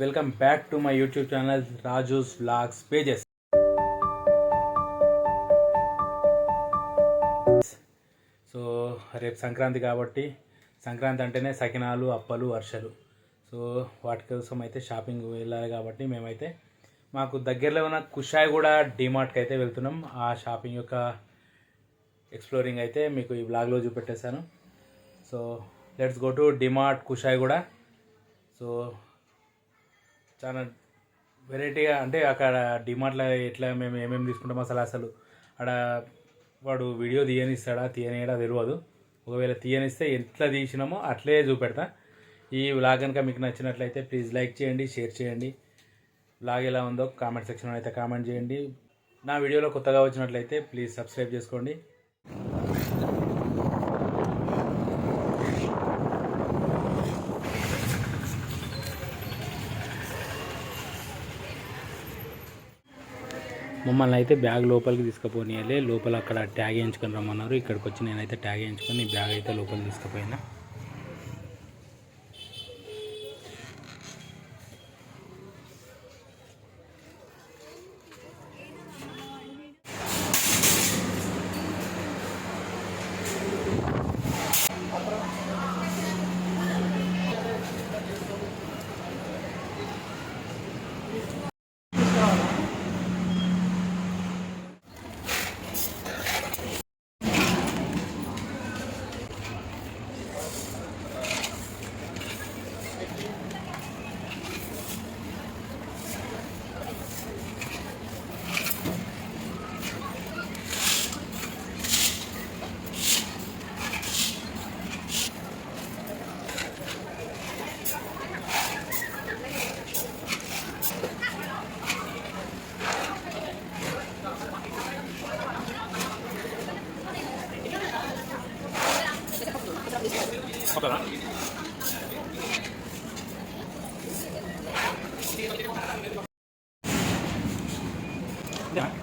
Welcome back to my YouTube channel Raju's vlogs pages so రేపు సంక్రాంతి కాబట్టి సంక్రాంతి అంటేనే సకినాలు అప్పలు వర్షలు సో వాటి కోసం అయితే షాపింగ్ వెళ్ళాలి కాబట్టి మేమైతే మాకు దగ్గరలో ఉన్న కుషాయి కూడా డిమార్ట్కి అయితే వెళ్తున్నాం. ఆ షాపింగ్ యొక్క ఎక్స్ప్లోరింగ్ అయితే మీకు ఈ బ్లాగ్లో చూపెట్టేశాను. So let's go to DMart కుషాయి కూడా. సో చాలా వెరైటీగా అంటే అక్కడ డిమార్ట్లో ఎట్లా మేము ఏమేమి తీసుకుంటాం అసలు అసలు. అక్కడ వాడు వీడియో తీయనిస్తాడా తీయనియడా తెలియదు ఒకవేళ తీయనిస్తే ఎట్లా తీసినామో అట్లే చూపెడతా. ఈ వ్లాగ్ కనుక మీకు నచ్చినట్లయితే ప్లీజ్ లైక్ చేయండి షేర్ చేయండి. వ్లాగ్ ఎలా ఉందో కామెంట్ సెక్షన్లో అయితే కామెంట్ చేయండి. నా వీడియోలో కొత్తగా వచ్చినట్లయితే ప్లీజ్ సబ్స్క్రైబ్ చేసుకోండి. మమ్మల్ని అయితే బ్యాగ్ లోపలికి తీసుకుపోనియాలి. లోపల అక్కడ ట్యాగ్ వేయించుకొని రమ్మన్నారు. ఇక్కడికి వచ్చి నేనైతే ట్యాగ్ వేయించుకొని బ్యాగ్ అయితే లోపలికి తీసుకుపోయినా. ことだでは。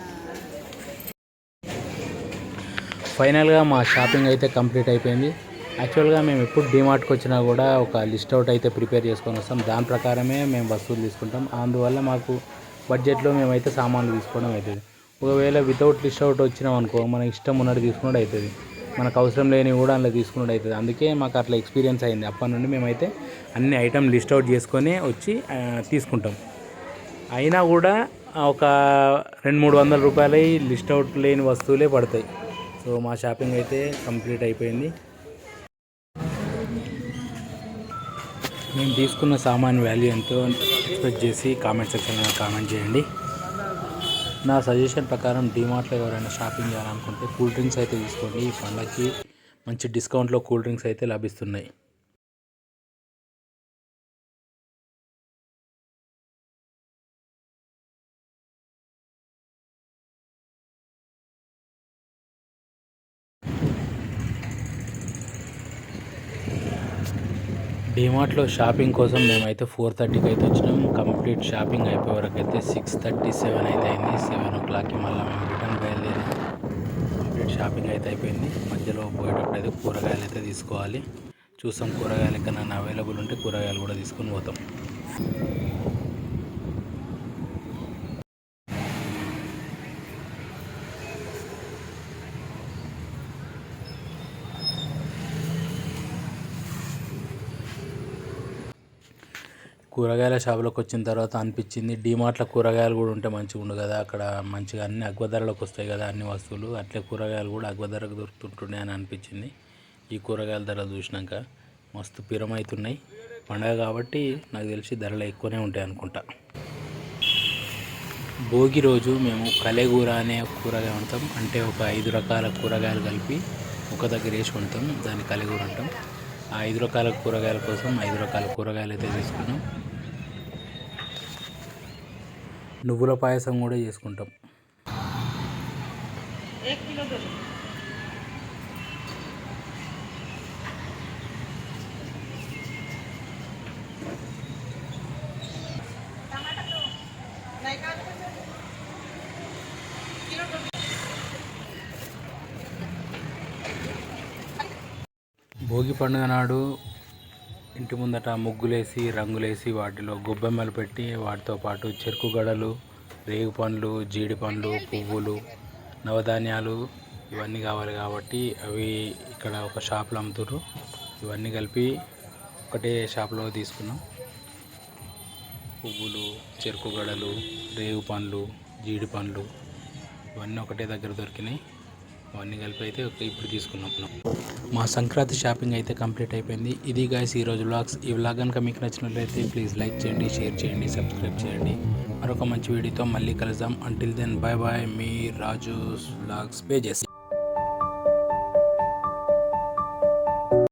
ఫైనల్గా మా షాపింగ్ అయితే కంప్లీట్ అయిపోయింది. యాక్చువల్గా మేము ఎప్పుడు డిమార్ట్కి వచ్చినా కూడా ఒక లిస్ట్ అవుట్ అయితే ప్రిపేర్ చేసుకొని వస్తాం. దాని ప్రకారమే మేము వస్తువులు తీసుకుంటాం. అందువల్ల మాకు బడ్జెట్లో మేమైతే సామాన్లు తీసుకోవడం అవుతుంది. ఒకవేళ వితౌట్ లిస్ట్ అవుట్ వచ్చినాం అనుకో మన ఇష్టం ఉన్నట్టు తీసుకున్నట్టు అవుతుంది. మనకు అవసరం లేనివి కూడా అందులో తీసుకున్నట్టు అవుతుంది. అందుకే మాకు అట్లా ఎక్స్పీరియన్స్ అయింది. అప్పటి నుండి మేమైతే అన్ని ఐటమ్ లిస్ట్ అవుట్ చేసుకొని వచ్చి తీసుకుంటాం. అయినా కూడా ఒక రెండు మూడు వందల రూపాయలు లిస్ట్ అవుట్ లేని వస్తువులే పడతాయి. సో మా షాపింగ్ అయితే కంప్లీట్ అయిపోయింది. మేము తీసుకున్న సామాన్ వాల్యూ ఎంతో ఎక్స్పెక్ట్ చేసి కామెంట్ సెక్షన్లో కామెంట్ చేయండి. నా సజెషన్ ప్రకారం డిమార్ట్లో ఎవరైనా షాపింగ్ చేయాలనుకుంటే కూల్ డ్రింక్స్ అయితే తీసుకోండి. ఈ పండగకి మంచి డిస్కౌంట్లో కూల్ డ్రింక్స్ అయితే లభిస్తున్నాయి. డిమార్ట్లో షాపింగ్ కోసం మేమైతే ఫోర్ థర్టీకి అయితే వచ్చినాం. కంప్లీట్ షాపింగ్ అయిపోయే వరకు అయితే సిక్స్ థర్టీ సెవెన్ అయితే అయింది. సెవెన్ ఓ క్లాక్కి మళ్ళీ మేము రిటర్న్ బయలుదేరి కంప్లీట్ షాపింగ్ అయితే అయిపోయింది. మధ్యలో పోయేటప్పుడు అయితే కూరగాయలు అయితే తీసుకోవాలి. చూసాం కూరగాయలు ఎక్కడైనా అవైలబుల్ ఉంటే కూరగాయలు కూడా తీసుకొని పోతాం. కూరగాయల షాపులోకి వచ్చిన తర్వాత అనిపించింది డీమార్ట్లో కూరగాయలు కూడా ఉంటే మంచిగా ఉండు కదా అక్కడ మంచిగా అన్ని అగ్వ ధరలకు వస్తాయి కదా అన్ని వస్తువులు అట్లే కూరగాయలు కూడా అగ్వ ధరకు దొరుకుతుంటుండే అని అనిపించింది. ఈ కూరగాయల ధర చూసినాక మస్తు పిరమవుతున్నాయి పండగ కాబట్టి నాకు తెలిసి ధరలు ఎక్కువనే ఉంటాయి అనుకుంటా. భోగి రోజు మేము కలేగూర అనే కూరగాయ వండుతాం. అంటే ఒక ఐదు రకాల కూరగాయలు కలిపి ఒక దగ్గర వేసి వండుతాం. దాన్ని కలేగూర అంటాం. ఆ ఐదు రకాల కూరగాయల కోసం ఐదు రకాల కూరగాయలు అయితే తీసుకున్నాం. నువ్వుల పాయసం కూడా చేసుకుంటాం. భోగి పండుగ నాడు ఇంటి ముందట ముగ్గులేసి రంగులేసి వాటిలో గొబ్బెమ్మలు పెట్టి వాటితో పాటు చెరుకు గడలు రేగు పండ్లు జీడి పండ్లు పువ్వులు నవధాన్యాలు ఇవన్నీ కావాలి కాబట్టి అవి ఇక్కడ ఒక షాప్లో అమ్ముతుర్రు. ఇవన్నీ కలిపి ఒకటే షాప్లో తీసుకున్నాం. పువ్వులు చెరుకు గడలు రేగు పండ్లు జీడి పండ్లు ఇవన్నీ ఒకటే దగ్గర దొరికినాయి. అవన్నీ కలిపి అయితే ఇప్పుడు తీసుకున్నాం మా సంక్రాంతి షాపింగ్ అయితే కంప్లీట్ అయిపోయింది. ఇది గాయస్ ఈరోజు వ్లాగ్స్ ఈ వ్లాగ్ కనుక మీకు నచ్చినట్లయితే ప్లీజ్ లైక్ చేయండి షేర్ చేయండి సబ్స్క్రైబ్ చేయండి. మరొక మంచి వీడియోతో మళ్ళీ కలుద్దాం. అంటిల్ దెన్ బాయ్ బాయ్ మీ రాజు వ్లాగ్స్ చేసి